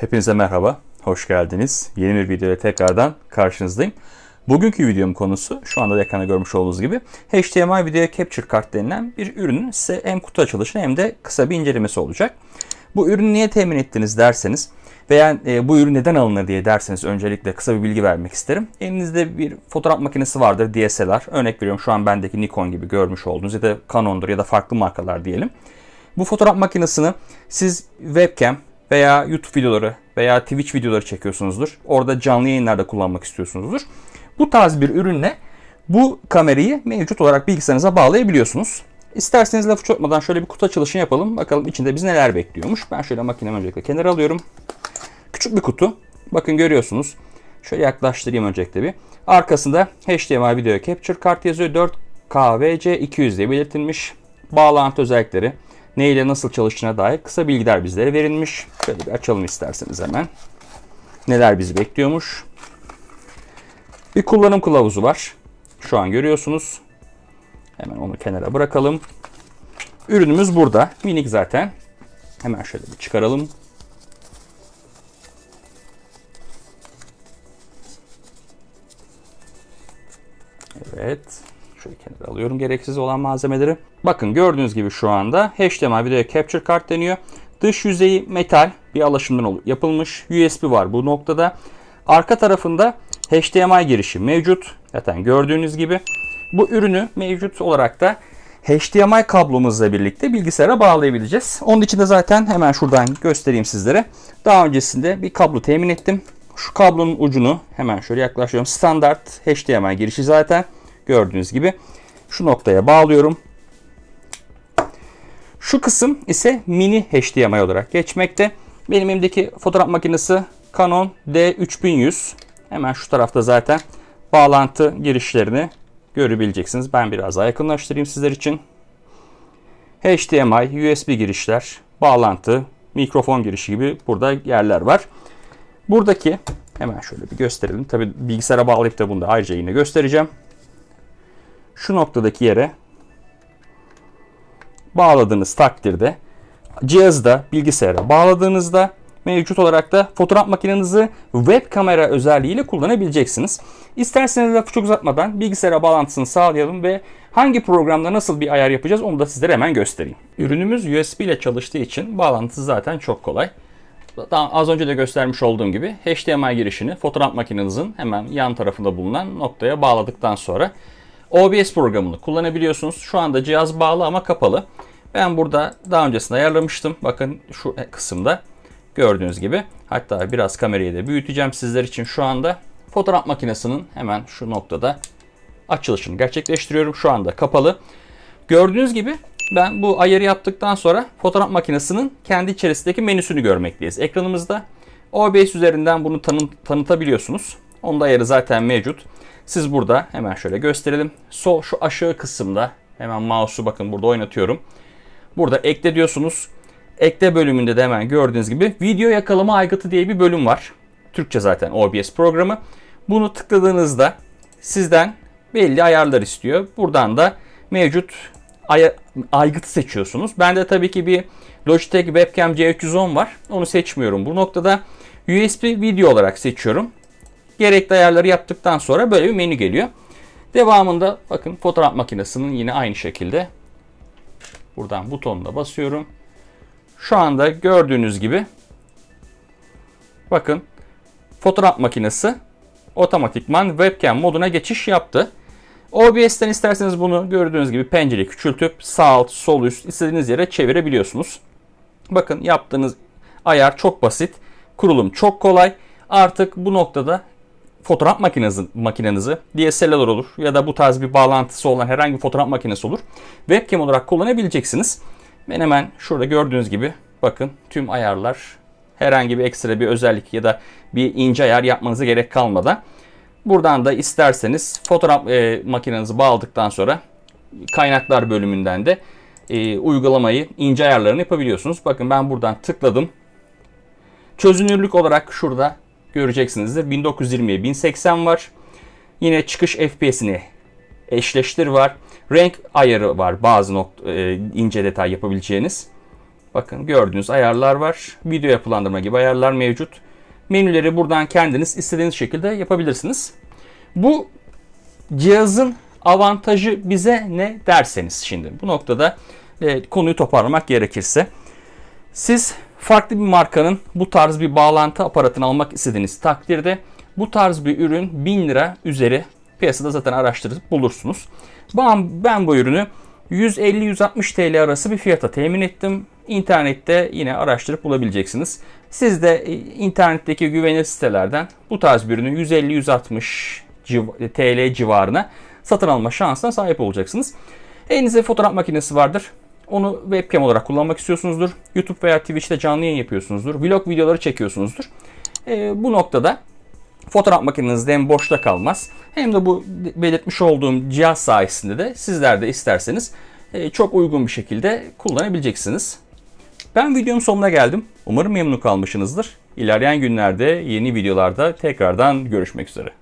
Hepinize merhaba, hoş geldiniz. Yeni bir videoya tekrardan karşınızdayım. Bugünkü videomun konusu şu anda da ekranda görmüş olduğunuz gibi HDMI Video Capture Card denilen bir ürünün size hem kutu açılışını hem de kısa bir incelemesi olacak. Bu ürünü niye temin ettiniz derseniz veya e, bu ürün neden alınır diye derseniz öncelikle kısa bir bilgi vermek isterim. Elinizde bir fotoğraf makinesi vardır DSLR. Örnek veriyorum şu an bendeki Nikon gibi görmüş olduğunuz ya da Canon'dur ya da farklı markalar diyelim. Bu fotoğraf makinesini siz webcam veya YouTube videoları veya Twitch videoları çekiyorsunuzdur. Orada canlı yayınlarda kullanmak istiyorsunuzdur. Bu tarz bir ürünle bu kamerayı mevcut olarak bilgisayarınıza bağlayabiliyorsunuz. İsterseniz lafı çokmadan şöyle bir kutu açılışını yapalım. Bakalım içinde bizi neler bekliyormuş. Ben şöyle makinemi öncelikle kenara alıyorum. Küçük bir kutu. Bakın görüyorsunuz. Şöyle yaklaştırayım öncelikle bir. Arkasında HDMI Video Capture Card yazıyor. 4K VC 200 diye belirtilmiş. Bağlantı özellikleri, ne ile nasıl çalıştığına dair kısa bilgiler bizlere verilmiş. Şöyle bir açalım isterseniz hemen. Neler bizi bekliyormuş. Bir kullanım kılavuzu var. Şu an görüyorsunuz. Hemen onu kenara bırakalım. Ürünümüz burada. Minik zaten. Hemen şöyle bir çıkaralım. Evet. Şöyle kenara alıyorum gereksiz olan malzemeleri. Bakın gördüğünüz gibi şu anda HDMI Video Capture Card deniyor. Dış yüzeyi metal bir alaşımdan yapılmış. USB var bu noktada. Arka tarafında HDMI girişi mevcut. Zaten gördüğünüz gibi. Bu ürünü mevcut olarak da HDMI kablomuzla birlikte bilgisayara bağlayabileceğiz. Onun için de zaten hemen şuradan göstereyim sizlere. Daha öncesinde bir kablo temin ettim. Şu kablonun ucunu hemen şöyle yaklaşıyorum. Standart HDMI girişi zaten gördüğünüz gibi. Şu noktaya bağlıyorum. Şu kısım ise mini HDMI olarak geçmekte. Benim elimdeki fotoğraf makinesi Canon D3100. Hemen şu tarafta zaten bağlantı girişlerini görebileceksiniz. Ben biraz daha yakınlaştırayım sizler için. HDMI, USB girişler, bağlantı, mikrofon girişi gibi burada yerler var. Buradaki hemen şöyle bir gösterelim. Tabi bilgisayara bağlayıp da bunu da ayrıca yine göstereceğim. Şu noktadaki yere bağladığınız takdirde cihazda bilgisayara bağladığınızda mevcut olarak da fotoğraf makinenizi web kamera özelliğiyle kullanabileceksiniz. İsterseniz lafı çok uzatmadan bilgisayara bağlantısını sağlayalım ve hangi programda nasıl bir ayar yapacağız onu da sizlere hemen göstereyim. Ürünümüz USB ile çalıştığı için bağlantısı zaten çok kolay. Daha az önce de göstermiş olduğum gibi HDMI girişini fotoğraf makinenizin hemen yan tarafında bulunan noktaya bağladıktan sonra OBS programını kullanabiliyorsunuz. Şu anda cihaz bağlı ama kapalı. Ben burada daha öncesinde ayarlamıştım. Bakın şu kısımda gördüğünüz gibi. Hatta biraz kamerayı da büyüteceğim sizler için şu anda. Fotoğraf makinesinin hemen şu noktada açılışını gerçekleştiriyorum. Şu anda kapalı. Gördüğünüz gibi ben bu ayarı yaptıktan sonra fotoğraf makinesinin kendi içerisindeki menüsünü görmekteyiz. Ekranımızda OBS üzerinden bunu tanı tanıtabiliyorsunuz. Onun da ayarı zaten mevcut. Siz burada hemen şöyle gösterelim. Sol şu aşağı kısımda hemen mouse'u bakın burada oynatıyorum. Burada ekle diyorsunuz. Ekle bölümünde de hemen gördüğünüz gibi video yakalama aygıtı diye bir bölüm var. Türkçe zaten OBS programı. Bunu tıkladığınızda sizden belli ayarlar istiyor. Buradan da mevcut ay aygıtı seçiyorsunuz. Bende tabii ki bir Logitech Webcam C310 var. Onu seçmiyorum. Bu noktada USB video olarak seçiyorum. Gerekli ayarları yaptıktan sonra böyle bir menü geliyor. Devamında bakın fotoğraf makinesinin yine aynı şekilde buradan butonuna basıyorum. Şu anda gördüğünüz gibi bakın fotoğraf makinesi otomatikman webcam moduna geçiş yaptı. OBS'ten isterseniz bunu gördüğünüz gibi pencereyi küçültüp sağ alt, sol üst istediğiniz yere çevirebiliyorsunuz. Bakın yaptığınız ayar çok basit. Kurulum çok kolay. Artık bu noktada fotoğraf makinenizi, makinenizi DSLR olur ya da bu tarz bir bağlantısı olan herhangi bir fotoğraf makinesi olur. Webcam olarak kullanabileceksiniz. Ben hemen şurada gördüğünüz gibi bakın tüm ayarlar herhangi bir ekstra bir özellik ya da bir ince ayar yapmanıza gerek kalmadan buradan da isterseniz fotoğraf e, makinenizi bağladıktan sonra kaynaklar bölümünden de e, uygulamayı ince ayarlarını yapabiliyorsunuz. Bakın ben buradan tıkladım. Çözünürlük olarak şurada göreceksinizdir. 1920'ye 1080 var. Yine çıkış FPS'ini eşleştir var. Renk ayarı var bazı nokta, e, ince detay yapabileceğiniz. Bakın gördüğünüz ayarlar var. Video yapılandırma gibi ayarlar mevcut. Menüleri buradan kendiniz istediğiniz şekilde yapabilirsiniz. Bu cihazın avantajı bize ne derseniz şimdi. Bu noktada e, konuyu toparlamak gerekirse. Siz farklı bir markanın bu tarz bir bağlantı aparatını almak istediğiniz takdirde bu tarz bir ürün 1000 lira üzeri piyasada zaten araştırıp bulursunuz. Ben, bu ürünü 150-160 TL arası bir fiyata temin ettim. İnternette yine araştırıp bulabileceksiniz. Siz de e, internetteki güvenilir sitelerden bu tarz bir ürünü 150-160 civ- TL civarına satın alma şansına sahip olacaksınız. Elinizde fotoğraf makinesi vardır. Onu webcam olarak kullanmak istiyorsunuzdur. YouTube veya Twitch'te canlı yayın yapıyorsunuzdur. Vlog videoları çekiyorsunuzdur. E, bu noktada fotoğraf makinenizde hem boşta kalmaz hem de bu belirtmiş olduğum cihaz sayesinde de sizler de isterseniz e, çok uygun bir şekilde kullanabileceksiniz. Ben videonun sonuna geldim. Umarım memnun kalmışsınızdır. İlerleyen günlerde yeni videolarda tekrardan görüşmek üzere.